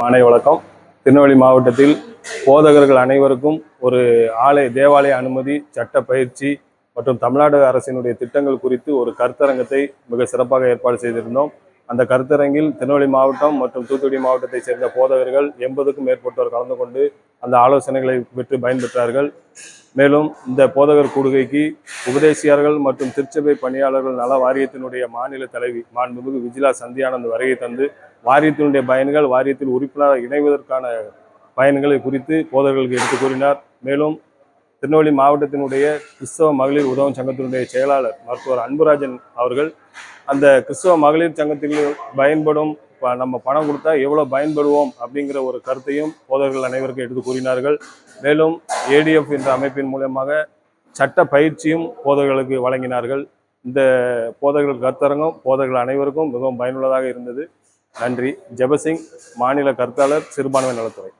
மாலை வழக்கம் திருநெல்வேலி மாவட்டத்தில் போதகர்கள் அனைவருக்கும் ஒரு ஆலய தேவாலய அனுமதி சட்ட பயிற்சி மற்றும் தமிழ்நாடு அரசினுடைய திட்டங்கள் குறித்து ஒரு கருத்தரங்கத்தை மிக சிறப்பாக ஏற்பாடு செய்திருந்தோம். அந்த கருத்தரங்கில் திருநெல்வேலி மாவட்டம் மற்றும் தூத்துக்குடி மாவட்டத்தைச் சேர்ந்த போதகர்கள் எண்பதுக்கும் மேற்பட்டோர் கலந்து கொண்டு அந்த ஆலோசனைகளை பெற்று பயன்பெற்றார்கள். மேலும் இந்த போதகர் கூடுகைக்கு உபதேசியார்கள் மற்றும் திருச்சபை பணியாளர்கள் நல வாரியத்தினுடைய மாநில தலைவி மாண்புமிகு விஜிலா சந்தியானந்த் வருகை தந்து வாரியத்தினுடைய பயன்கள் வாரியத்தில் உறுப்பினராக இணைவதற்கான பயன்களை குறித்து போதகர்களுக்கு எடுத்து கூறினார். மேலும் திருநெல்வேலி மாவட்டத்தினுடைய கிறிஸ்தவ மகளிர் உதவும் சங்கத்தினுடைய செயலாளர் மருத்துவர் அன்புராஜன் அவர்கள் அந்த கிறிஸ்தவ மகளிர் சங்கத்தில் பயன்படும் ப- நம்ம பணம் கொடுத்தா எவ்வளோ பயன்படுவோம் அப்படிங்கிற ஒரு கருத்தையும் போதகர்கள் அனைவருக்கும் எடுத்து கூறினார்கள். மேலும் ஏடிஎஃப் என்ற அமைப்பின் மூலமாக சட்ட பயிற்சியும் போதகர்களுக்கு வழங்கினார்கள். இந்த போதகர்கள் கருத்தரங்கம் போதகர்கள் அனைவருக்கும் மிகவும் பயனுள்ளதாக இருந்தது. நன்றி. ஜெபசிங் மாநில கருத்தாளர் சிறுபான்மை நலத்துறை.